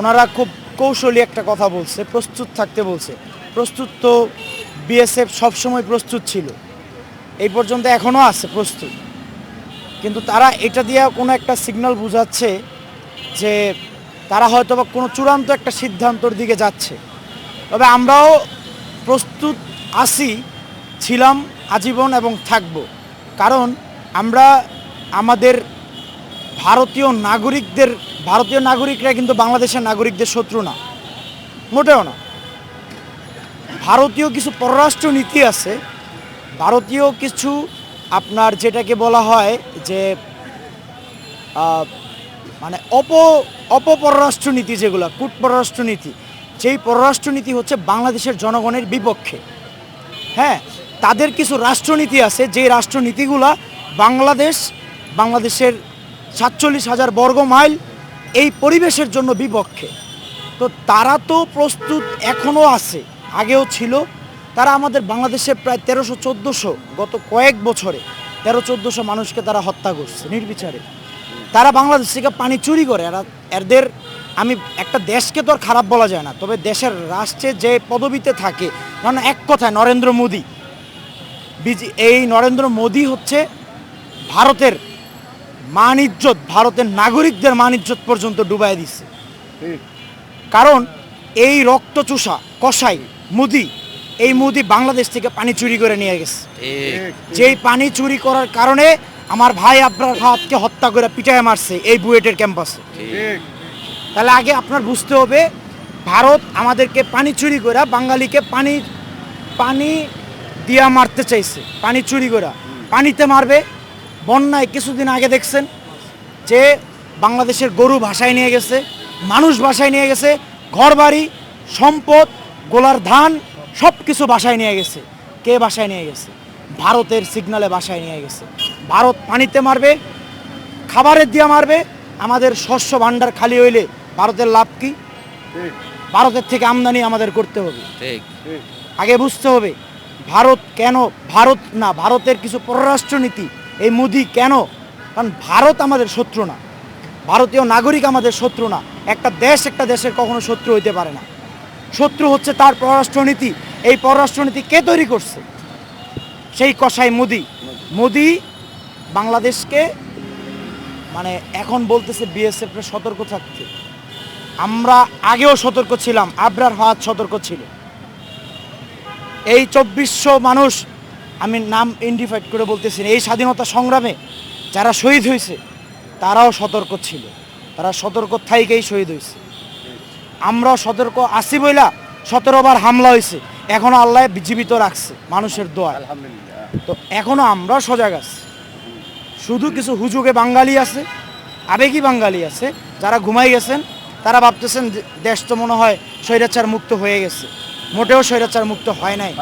ওনারা খুব কৌশলী একটা কথা বলছে, প্রস্তুত থাকতে বলছে। প্রস্তুত তো বিএসএফ সবসময় প্রস্তুত ছিল। এই পর্যন্ত এখনও আছে প্রস্তুত। কিন্তু তারা এটা দিয়ে কোনো একটা সিগন্যাল বোঝাচ্ছে যে তারা হয়তো বা কোনো চূড়ান্ত একটা সিদ্ধান্তর দিকে যাচ্ছে। তবে আমরাও প্রস্তুত আছি, ছিলাম, আজীবন এবং থাকব। কারণ আমরা আমাদের ভারতীয় নাগরিকদের ভারতীয় নাগরিকরা কিন্তু বাংলাদেশের নাগরিকদের শত্রু না, মোটেও না। ভারতীয় কিছু পররাষ্ট্র নীতি আছে, ভারতীয় কিছু আপনার যেটাকে বলা হয় যে মানে অপ অপপররাষ্ট্রনীতি যেগুলো কূট পররাষ্ট্রনীতি যেই পররাষ্ট্রনীতি হচ্ছে বাংলাদেশের জনগণের বিপক্ষে। হ্যাঁ তাদের কিছু রাষ্ট্রনীতি আছে যে রাষ্ট্রনীতিগুলা বাংলাদেশ, বাংলাদেশের সাতচল্লিশ হাজার বর্গ মাইল এই পরিবেশের জন্য বিপক্ষে। তো তারা তো প্রস্তুত এখনও আছে, আগেও ছিল। তারা আমাদের বাংলাদেশে প্রায় তেরোশো, চোদ্দোশো, গত কয়েক বছরে তেরো, চোদ্দোশো মানুষকে তারা হত্যা করছে নির্বিচারে। তারা বাংলাদেশ থেকে পানি চুরি করে, এরা, এদের, আমি একটা দেশকে তো আর খারাপ বলা যায় না, তবে দেশের রাষ্ট্রে যে পদবিতে থাকে কারণ এক কথায় নরেন্দ্র মোদী। এই নরেন্দ্র মোদী হচ্ছে ভারতের মান ইজ্জত ভারতের নাগরিকদের মান ইজ্জত পর্যন্ত ডুবাই দিচ্ছে কারণ এই রক্তচুষা, কসাই, মুদি, এই মুদি বাংলাদেশ থেকে পানি চুরি করে নিয়ে গেছে। যেই পানি চুরি করার কারণে আমার ভাই আব্রার হাতকে হত্যা করে পিটায় মারছে এই বুয়েটের ক্যাম্পাসে। তাহলে আগে আপনার বুঝতে হবে, ভারত আমাদেরকে পানি চুরি করে বাঙালিকে পানি পানি দিয়া মারতে চাইছে, পানি চুরি করা পানিতে মারবে বন্যায় কিছুদিন আগে দেখছেন যে বাংলাদেশের গরু ভাষায় নিয়ে গেছে মানুষ ভাষায় নিয়ে গেছে ঘরবাড়ি সম্পদ গোলার ধান সব কিছু বাসায় নিয়ে গেছে। কে বাসায় নিয়ে গেছে? ভারতের সিগনালে বাসায় নিয়ে গেছে। ভারত পানিতে মারবে খাবারের দিয়া মারবে আমাদের শস্য ভাণ্ডার খালি হইলে ভারতের লাভ কি? ভারতের থেকে আমদানি আমাদের করতে হবে। আগে বুঝতে হবে ভারত কেন ভারত না ভারতের কিছু পররাষ্ট্রনীতি এই মোদি কেন? কারণ ভারত আমাদের শত্রু না। ভারতীয় নাগরিক আমাদের শত্রু না। একটা দেশ একটা দেশের কখনো শত্রু হইতে পারে না। শত্রু হচ্ছে তার পররাষ্ট্রনীতি। এই পররাষ্ট্রনীতি কে তৈরি করছে? সেই কসাই মোদি। মোদি বাংলাদেশকে মানে এখন বলতেছে বিএসএফ এর সতর্ক থাকতে। আমরা আগেও সতর্ক ছিলাম। আবরার হাত সতর্ক ছিল। এই চব্বিশশো মানুষ আমি নাম ইন্ডিফাইড করে বলতেছি এই স্বাধীনতা সংগ্রামে যারা শহীদ হয়েছে তারাও সতর্ক ছিল। তারা সতর্ক থাইকেই শহীদ হয়েছে। আমরাও সতর্ক আসি বইলা সতেরো বার হামলা হয়েছে। এখনও আল্লাহ জীবিত রাখছে মানুষের দোয়া তো এখনও আমরাও সজাগ আছি। শুধু কিছু হুজুগে বাঙালি আছে আবেগী বাঙালি আছে যারা ঘুমাই গেছেন তারা ভাবতেছেন দেশ তো মনে হয় স্বৈরাচার মুক্ত হয়ে গেছে। মোটেও স্বৈরাচার মুক্ত হয় নাই।